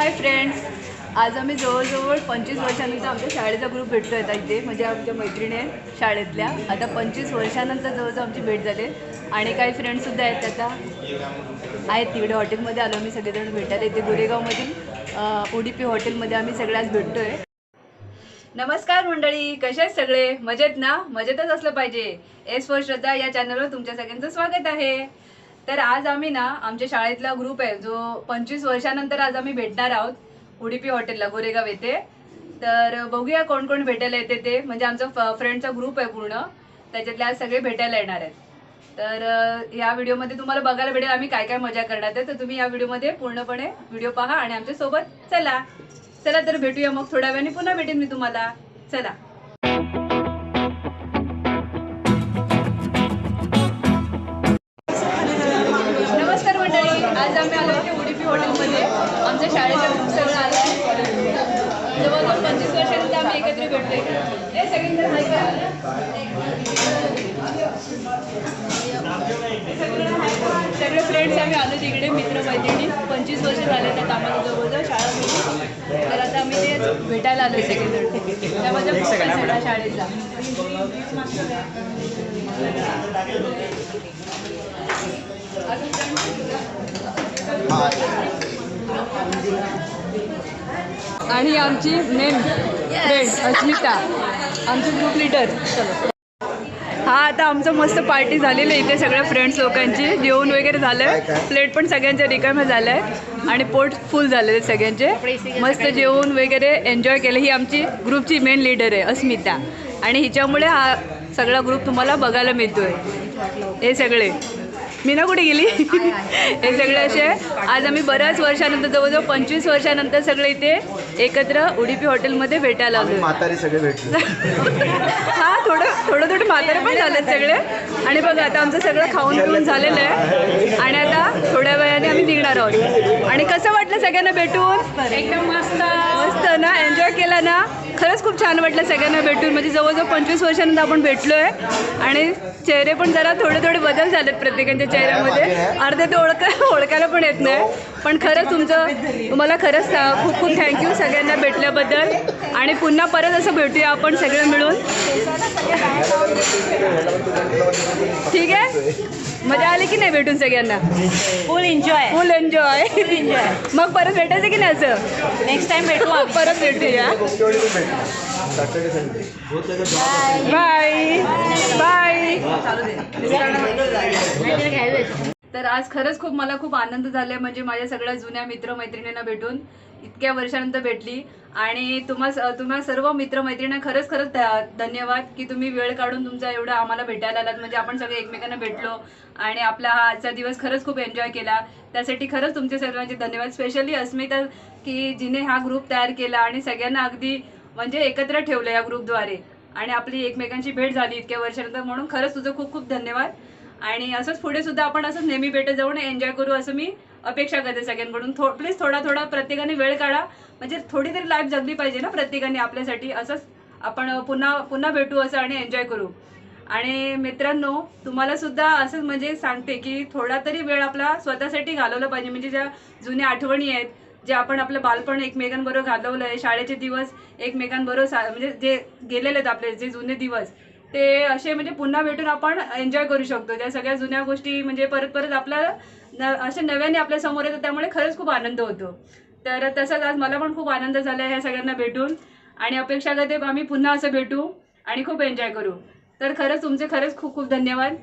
Hi friends आज आम्ही जवळजवळ पंचवीस वर्षानंतर आमच्या शाळेचा ग्रुप भेटतो आहे इथे. म्हणजे आमच्या मैत्रिणी आहेत शाळेतल्या. आता पंचवीस वर्षानंतर जवळजवळ आमची भेट झाली. आणि काही फ्रेंड्ससुद्धा आहेत आता. आहेत तिकडे हॉटेलमध्ये आलो आम्ही सगळेजण भेटायला. इथे गोरेगावमधील अ, उडीपी हॉटेलमध्ये आम्ही सगळ्याच भेटतो आहे नमस्कार मंडळी कसे आहेत सगळे? मजेत ना? मजेतच असलं पाहिजे. एस फॉर श्रद्धा या चॅनलवर तुमच्या सगळ्यांचं स्वागत आहे. तर आज आम्ही ना आमच्या शाळेतला ग्रुप आहे जो पंचवीस वर्षानंतर आज आम्ही भेटणार आहोत उडीपी हॉटेलला गोरेगाव येथे. तर बघूया कोण कोण भेटायला येते ते. म्हणजे आमचा फ्रेंडचा ग्रुप आहे पूर्ण. त्याच्यातले आज सगळे भेटायला येणार आहेत. तर या व्हिडिओमध्ये तुम्हाला बघायला भेटेल आम्ही काय काय मजा करणार आहे तर तुम्ही या व्हिडिओमध्ये पूर्णपणे व्हिडिओ पहा आणि आमच्यासोबत चला. चला तर भेटूया मग थोड्या वेळाने. पुन्हा भेटेन मी तुम्हाला. चला. जवळजवळ पंचवीस वर्षानंतर आम्ही एकत्र भेटलोय हे सगळीकडे हाय करा. सगळे फ्रेंड्स आम्ही आलो तिकडे मित्र मैत्रिणी पंचवीस वर्ष झाले तर आम्हाला जवळजवळ शाळा भेटली तर आता आम्ही ते भेटायला आलो सगळेजण त्यामध्ये शाळेचा. आणि आमची मेन फ्रेंड अस्मिता. आमची ग्रुप लिडर हा आता आमचं मस्त पार्टी झालेली आहे. इथे सगळ्या फ्रेंड्स लोकांची. जेवण वगैरे झालंय प्लेट पण सगळ्यांच्या रिकाम्या झाल्या. आहेत आणि पोट फुल झालेले आहेत सगळ्यांचे. मस्त जेवण वगैरे एन्जॉय केलं. ही आमची ग्रुपची मेन लीडर आहे अस्मिता. आणि हिच्यामुळे हा सगळा ग्रुप तुम्हाला बघायला मिळतोय. हे सगळे. मीना कुठे गेली? हे सगळे असे आज आम्ही बऱ्याच वर्षानंतर जवळजवळ पंचवीस वर्षानंतर सगळे इथे एकत्र उडीपी हॉटेलमध्ये भेटायला आलो म्हातारी सगळे भेटलो. हा थोडं थोडं थोडं म्हातारे पण झालेत सगळे. आणि बघा आता आमचं सगळं खाऊन पिऊन झालेलं आहे. आणि आता थोड्या वेळाने आम्ही निघणार आहोत. आणि कसं वाटलं सगळ्यांना भेटून? एकदम मस्त. मस्त ना? एन्जॉय केला ना? खरंच खूप छान वाटलं सगळ्यांना भेटून. म्हणजे जवळजवळ पंचवीस वर्षानंतर आपण भेटलो आहे आणि चेहरे पण जरा थोडे थोडे बदल झालेत प्रत्येकाच्या चेहऱ्यामध्ये. अर्धे ते ओळख ओळखायला पण येत नाही. पण खरंच तुमचं तुम्हाला खरंच खूप खूप थँक्यू सगळ्यांना भेटल्याबद्दल. आणि पुन्हा परत असं भेटूया आपण सगळं मिळून. ठीक आहे? मजा आली की नाही भेटून सगळ्यांना? Full enjoy full enjoy enjoy मग परत भेटायचं की नाही असं? नेक्स्ट टाइम भेटू. परत भेटूया. संडे बाय बाय तर आज खरंच खूप मला खूप आनंद झालाय म्हणजे माझ्या सगळ्या जुन्या मित्रमैत्रिणींना भेटून. इतक्या वर्षानंतर भेटली. आणि तुम्हा तुम्हा सर्व मित्रमैत्रिणींना खरंच खरंच धन्यवाद की तुम्ही वेळ काढून तुमचा एवढा आम्हाला भेटायला आलात. म्हणजे आपण सगळे एकमेकांना भेटलो आणि आपला हा आजचा दिवस खरंच खूप एन्जॉय केला. त्यासाठी खरंच तुमचे सर्वांचे धन्यवाद. स्पेशली अस्मिता की जिने हा ग्रुप तयार केला आणि सगळ्यांना अगदी म्हणजे एकत्र ठेवलं या ग्रुपद्वारे आणि आपली एकमेकांची भेट झाली इतक्या वर्षानंतर. म्हणून खरंच तुझं खूप खूप धन्यवाद. आणि असंच पुढे सुद्धा आपण असंच नेहमी भेटत जाऊन एन्जॉय करू असं मी अपेक्षा करते सगळ्यांकडून. थो प्लीज थोडा थोडा प्रत्येकाने वेळ काढा. म्हणजे थोडी तरी लाईफ जगली पाहिजे ना प्रत्येकाने आपल्यासाठी. असंच आपण पुन्हा पुन्हा भेटू असं आणि एन्जॉय करू. आणि मित्रांनो तुम्हाला सुद्धा असंच म्हणजे सांगते की थोडा तरी वेळ आपला स्वतःसाठी घालवला पाहिजे. म्हणजे ज्या जुन्या आठवणी आहेत जे आपण आपलं बालपण एकमेकांबरोबर घालवलं आहे शाळेचे दिवस एकमेकांबरोबर सा म्हणजे जे गेलेले आहेत आपले जे जुने दिवस ते असे म्हणजे पुन्हा भेटून आपण एन्जॉय करू शकतो. त्या सगळ्या जुन्या गोष्टी म्हणजे परत परत आपल्याला न असे नव्याने आपल्यासमोर येतात त्यामुळे खरंच खूप आनंद होतो. तर तसंच आज मला पण खूप आनंद झाला ह्या सगळ्यांना भेटून. आणि अपेक्षा करते आम्ही पुन्हा असं भेटू आणि खूप एन्जॉय करू. तर खरंच तुमचे खरंच खूप खूप धन्यवाद.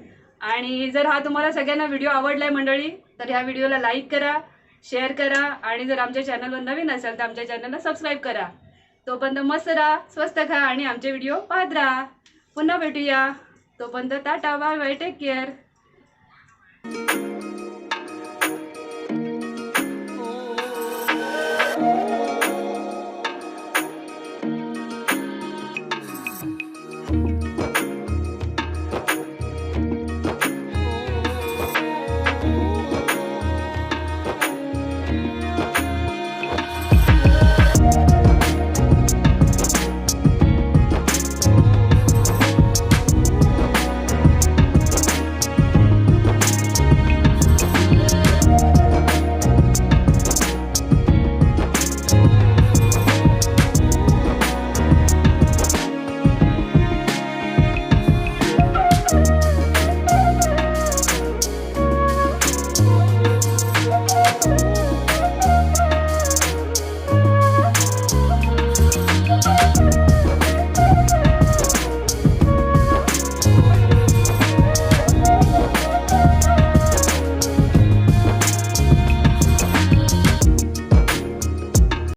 आणि जर हा तुम्हाला सगळ्यांना व्हिडिओ आवडला आहे मंडळी तर ह्या व्हिडिओला लाईक करा शेअर करा आणि जर आमच्या चॅनलवर नवीन असेल तर आमच्या चॅनलला सबस्क्राईब करा. तोपर्यंत मस्त राहा स्वस्त खा आणि आमचे व्हिडिओ पाहत राहा. पुन्हा भेटूया. तोपर्यंत tata bye bye take care thank you